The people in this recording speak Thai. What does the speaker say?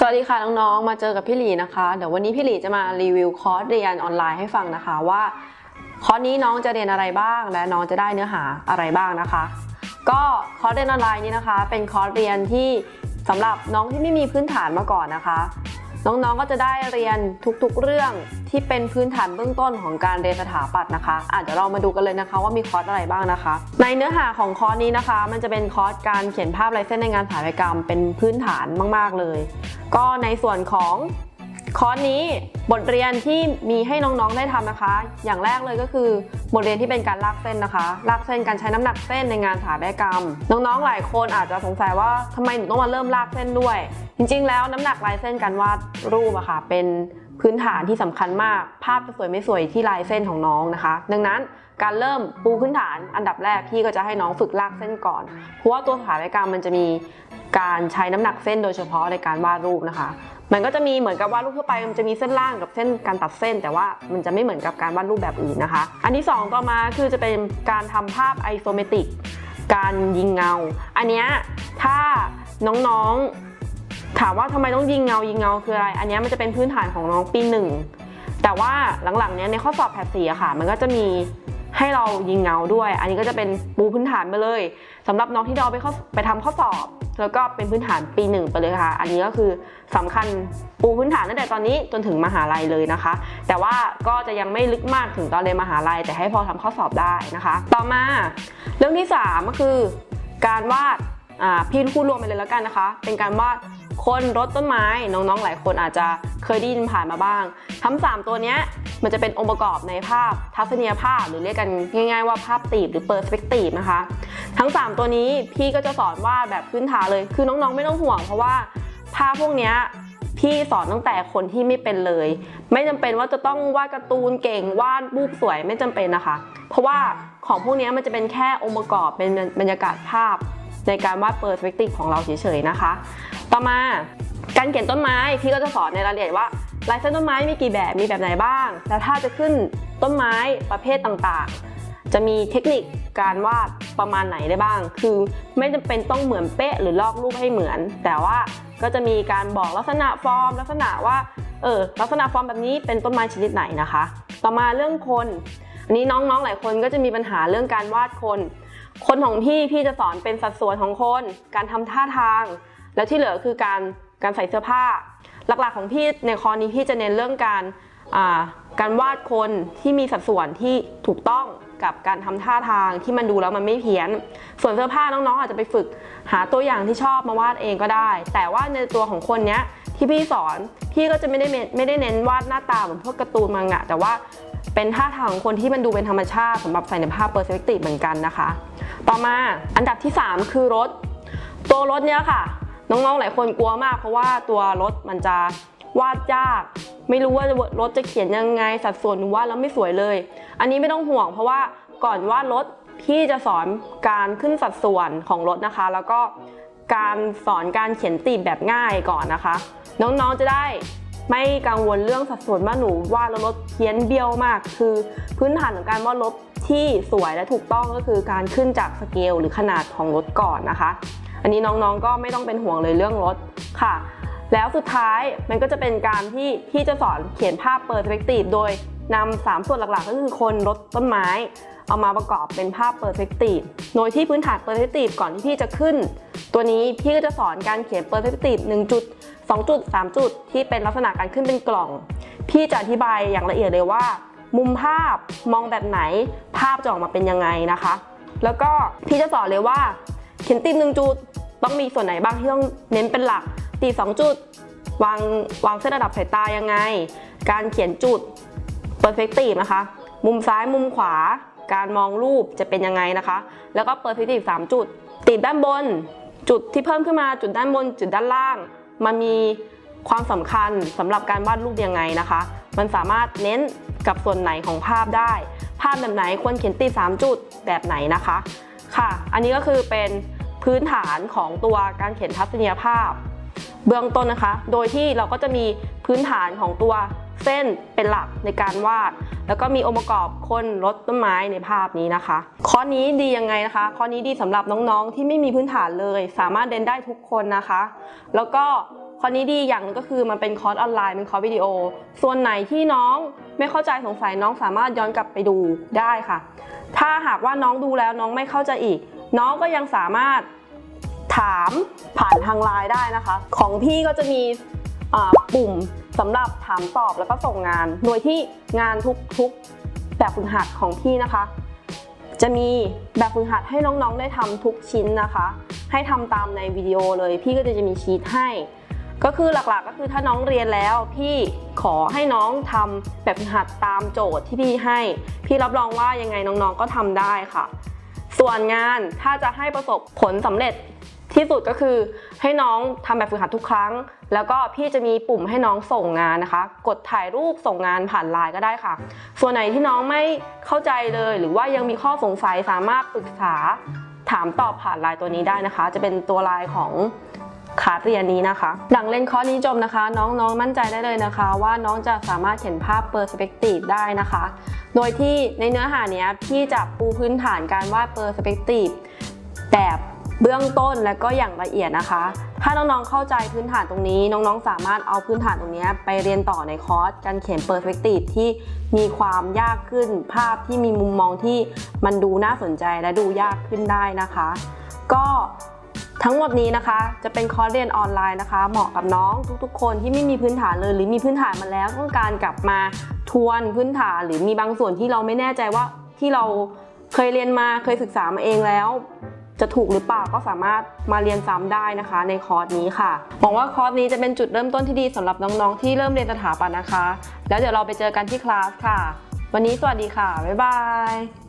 สวัสดีค่ะน้องๆ มาเจอกับพี่หลีนะคะ เดี๋ยววันนี้พี่หลีจะมารีวิวคอร์สเรียนออนไลน์ให้ฟังนะคะว่าคอร์สนี้น้องจะเรียนอะไรบ้าง และน้องจะได้เนื้อหาอะไรบ้างนะคะ ก็คอร์สเรียนออนไลน์นี้นะคะ เป็นคอร์สเรียนที่สำหรับน้องที่ไม่มีพื้นฐานมาก่อนนะคะ น้องๆ ก็จะได้เรียนทุกๆ เรื่องที่เป็นพื้นฐานเบื้องต้นของการเรียนสถาปัตย์นะคะอาจจะเรามาดูกันเลยนะคะว่ามีคอร์สอะไรบ้างนะคะ ในเนื้อหาของคอร์สนี้นะคะ มันจะเป็นคอร์สการเขียนภาพลายเส้นในงานสถาปัตยกรรมเป็นพื้นฐานมาก ๆเลย ก็ในส่วนของ คอร์สนี้บทเรียนที่มีให้น้องๆได้ทำนะคะ อย่างแรกเลยก็คือบทเรียนที่เป็นการลากเส้นนะคะลากเส้นการใช้น้ำหนักเส้นในงานสถาปัตยกรรม น้องๆหลายคนอาจจะสงสัยว่าทำไมหนูต้องมาเริ่มลากเส้นด้วย จริง ๆ แล้วน้ำหนักลายเส้นการวาดรูปอะค่ะ เป็นพื้นฐานที่สำคัญมาก ภาพจะสวยไม่สวยที่ลายเส้นของน้องนะคะ ดังนั้นการเริ่มปูพื้นฐานอันดับแรกพี่ก็จะให้น้องฝึกลากเส้นก่อน เพราะว่าตัวสถาปัตยกรรมมันจะมีการใช้น้ำหนักเส้นโดยเฉพาะในการวาดรูปนะคะ มันก็จะมีเหมือนกับวาดรูปทั่วไป มันจะมีเส้นล่างกับเส้นการตัดเส้น แต่ว่ามันจะไม่เหมือนกับการวาดรูปแบบอื่นนะคะ อันที่สองต่อมาคือจะเป็นการทำภาพไอโซเมตริก การยิงเงา อันเนี้ยถ้าน้องๆถามว่าทำไมต้องยิงเงา ยิงเงาคืออะไร อันเนี้ยมันจะเป็นพื้นฐานของน้องปีหนึ่งแต่ว่าหลังๆเนี้ยในข้อสอบแพทสีอะค่ะ มันก็จะมี ให้เรายิงเงาด้วย อันนี้ก็จะเป็นปูพื้นฐานไปเลยสำหรับน้องที่เราไปเข้าไปทำข้อสอบ แล้วก็เป็นพื้นฐานปีหนึ่งไปเลยค่ะ อันนี้ก็คือสำคัญปูพื้นฐานตั้งแต่ตอนนี้จนถึงมหาลัยเลยนะคะ แต่ว่าก็จะยังไม่ลึกมากถึงตอนเรียนมหาลัย แต่ให้พอทำข้อสอบได้นะคะ ต่อมาเรื่องที่3ก็คือ การวาดอ่าพี่พูดรวมไปเลยแล้วกันนะคะ เป็นการวาด คนรถต้นไม้น้องๆ หลายคนอาจจะเคยได้ยินผ่านมาบ้าง ทั้ง 3 ตัวนี้มันจะเป็นองค์ประกอบในภาพทัศนียภาพ หรือเรียกกันง่าย ๆ ว่าภาพตีบหรือเปอร์สเปกตีฟนะคะ ทั้ง 3 ตัวนี้พี่ก็จะสอนวาดแบบพื้นฐานเลยคือน้องๆ ไม่ต้องห่วง เพราะว่าภาพพวกนี้พี่สอนตั้งแต่คนที่ไม่เป็นเลย ไม่จำเป็นว่าจะต้องวาดการ์ตูนเก่งวาดรูปสวยไม่จำเป็นนะคะ เพราะว่าของพวกนี้มันจะเป็นแค่องค์ประกอบเป็นบรรยากาศภาพในการวาดเปอร์สเปกติฟของเราเฉยๆนะคะ ต่อมา การเขียนต้นไม้พี่ก็จะสอนในรายละเอียดว่าลายเส้นต้นไม้มีกี่แบบมีแบบไหนบ้าง แล้วถ้าจะขึ้นต้นไม้ประเภทต่างๆ จะมีเทคนิคการวาดประมาณไหนได้บ้าง คือไม่จำเป็นต้องเหมือนเป๊ะหรือลอกรูปให้เหมือน แต่ว่าก็จะมีการบอกลักษณะฟอร์ม ลักษณะว่าเออลักษณะฟอร์มแบบนี้เป็นต้นไม้ชนิดไหนนะคะ ต่อมาเรื่องคนอันนี้น้องๆหลายคนก็จะมีปัญหาเรื่องการวาดคน คนของพี่พี่จะสอนเป็นสัดส่วนของคน การทำท่าทาง แล้วที่เหลือคือการการใส่เสื้อผ้า หลักๆของพี่ในคอร์สนี้พี่จะเน้นเรื่องการการวาดคนที่มีสัดส่วนที่ถูกต้องกับการทำท่าทางที่มันดูแล้วมันไม่เพี้ยน ส่วนเสื้อผ้าน้องๆอาจจะไปฝึกหาตัวอย่างที่ชอบมาวาดเองก็ได้ แต่ว่าในตัวของคนเนี้ยที่พี่สอนพี่ก็จะไม่ได้ไม่ได้เน้นวาดหน้าตาเหมือนพวกการ์ตูนมังงะแต่ว่าเป็นท่าทางของคนที่มันดูเป็นธรรมชาติสำหรับใส่ในภาพเปอร์สเปกติฟเหมือนกันนะคะ ต่อมาอันดับที่ 3 คือรถ ตัวรถเนี้ยค่ะ น้องๆหลายคนกลัวมาก เพราะว่าตัวรถมันจะวาดยาก ไม่รู้ว่ารถจะเขียนยังไงสัดส่วนหนูวาดแล้วไม่สวยเลย อันนี้ไม่ต้องห่วง เพราะว่าก่อนวาดรถพี่จะสอนการขึ้นสัดส่วนของรถนะคะ แล้วก็การสอนการเขียนตีบแบบง่ายก่อนนะคะ น้องๆจะได้ไม่กังวลเรื่องสัดส่วนว่าหนูวาดแล้วรถเพี้ยนเบี้ยวมาก คือพื้นฐานของการวาดรถที่สวยและถูกต้องก็คือการขึ้นจากสเกลหรือขนาดของรถก่อนนะคะ อันนี้น้องๆก็ไม่ต้องเป็นห่วงเลยเรื่องรถค่ะ แล้วสุดท้ายมันก็จะเป็นการที่พี่จะสอนเขียนภาพเปอร์สเปกทีฟโดยนำสามส่วนหลักๆ ก็คือคนรถต้นไม้ เอามาประกอบเป็นภาพเปอร์สเปกทีฟโดยที่พื้นฐานเปอร์สเปกทีฟก่อนที่พี่จะขึ้น ตัวนี้พี่ก็จะสอนการเขียนเปอร์สเปกทีฟหนึ่งจุดสองจุดสามจุดที่เป็นลักษณะการขึ้นเป็นกล่อง พี่จะอธิบายอย่างละเอียดเลยว่า มุมภาพมองแบบไหนภาพจะออกมาเป็นยังไงนะคะ แล้วก็พี่จะสอนเลยว่า เขียนตีมหนึ่งจุด ต้องมีส่วนไหนบ้างที่ต้องเน้นเป็นหลัก ตีสองจุด วางวางเส้นระดับสายตายังไง การเขียนจุด perspective นะคะ มุมซ้ายมุมขวา การมองรูปจะเป็นยังไงนะคะ แล้วก็ perspective สามจุดตีด้านบน จุดที่เพิ่มขึ้นมาจุดด้านบน จุดด้านล่าง มันมีความสำคัญสำหรับการวาดรูปยังไงนะคะ มันสามารถเน้นกับส่วนไหนของภาพได้ ภาพแบบไหนควรเขียนตีสามจุดแบบไหนนะคะ ค่ะ อันนี้ก็คือเป็น พื้นฐานของตัวการเขียนทัศนียภาพ เบื้องต้นนะคะ โดยที่เราก็จะมีพื้นฐานของตัวเส้นเป็นหลักในการวาด แล้วก็มีองค์ประกอบคนรถต้นไม้ในภาพนี้นะคะ ข้อนี้ดียังไงนะคะ ข้อนี้ดีสำหรับน้องๆ ที่ไม่มีพื้นฐานเลย สามารถเรียนได้ทุกคนนะคะ แล้วก็คอนี้ดีอย่างหนึงก็คือมันเป็นคอร์สออนไลน์เป็นคอร์สวิดีโอ ส่วนไหนที่น้องไม่เข้าใจสงสัยน้องสามารถย้อนกลับไปดูได้ค่ะ ถ้าหากว่าน้องดูแล้วน้องไม่เข้าใจอีก น้องก็ยังสามารถ ถามผ่านทางไลน์ได้นะคะ ของพี่ก็จะมีปุ่มสำหรับถามตอบแล้วก็ส่งงาน โดยที่งานทุกๆแบบฝึกหัดของพี่นะคะ จะมีแบบฝึกหัดให้น้องๆได้ทำทุกชิ้นนะคะ ให้ทำตามในวิดีโอเลย พี่ก็จะมีชีตให้ ก็คือหลักๆก็คือถ้าน้องเรียนแล้ว พี่ขอให้น้องทำแบบฝึกหัดตามโจทย์ที่พี่ให้ พี่รับรองว่ายังไงน้องๆก็ทำได้ค่ะ ส่วนงานถ้าจะให้ประสบผลสำเร็จ ที่สุดก็คือให้น้องทำแบบฝึกหัดทุกครั้ง แล้วก็พี่จะมีปุ่มให้น้องส่งงานนะคะ กดถ่ายรูปส่งงานผ่านไลน์ก็ได้ค่ะ ส่วนไหนที่น้องไม่เข้าใจเลย หรือว่ายังมีข้อสงสัยสามารถปรึกษาถามตอบผ่านไลน์ตัวนี้ได้นะคะ จะเป็นตัวไลน์ของคาเรียนนี้นะคะ หลังเล่นคอร์สนี้จบนะคะ น้องๆมั่นใจได้เลยนะคะ ว่าน้องจะสามารถเห็นภาพเปอร์สเปกทีฟได้นะคะ โดยที่ในเนื้อหาเนี้ยพี่จะปูพื้นฐานการวาดเปอร์สเปกทีฟแบบ เบื้องต้นและก็อย่างละเอียดนะคะ ถ้าน้องๆเข้าใจพื้นฐานตรงนี้ น้องๆ สามารถเอาพื้นฐานตรงนี้ไปเรียนต่อในคอร์สการเขียนเปอร์สเปกทีฟที่มีความยากขึ้น ภาพที่มีมุมมองที่มันดูน่าสนใจและดูยากขึ้นได้นะคะ ก็ทั้งหมดนี้นะคะจะเป็นคอร์สเรียนออนไลน์นะคะ เหมาะกับน้องทุกๆ คนที่ไม่มีพื้นฐานเลย หรือมีพื้นฐานมาแล้วต้องการกลับมาทวนพื้นฐานหรือมีบางส่วนที่เราไม่แน่ใจว่าที่เราเคยเรียนมาเคยศึกษามาเองแล้ว จะถูกหรือเปล่าก็สามารถมาเรียนซ้ำได้นะคะในคอร์สนี้ค่ะหวังว่าคอร์สนี้จะเป็นจุดเริ่มต้นที่ดีสำหรับน้องๆ ที่เริ่มเรียนสถาปัตย์นะคะ แล้วเดี๋ยวเราไปเจอกันที่คลาสค่ะ วันนี้สวัสดีค่ะ บ๊ายบาย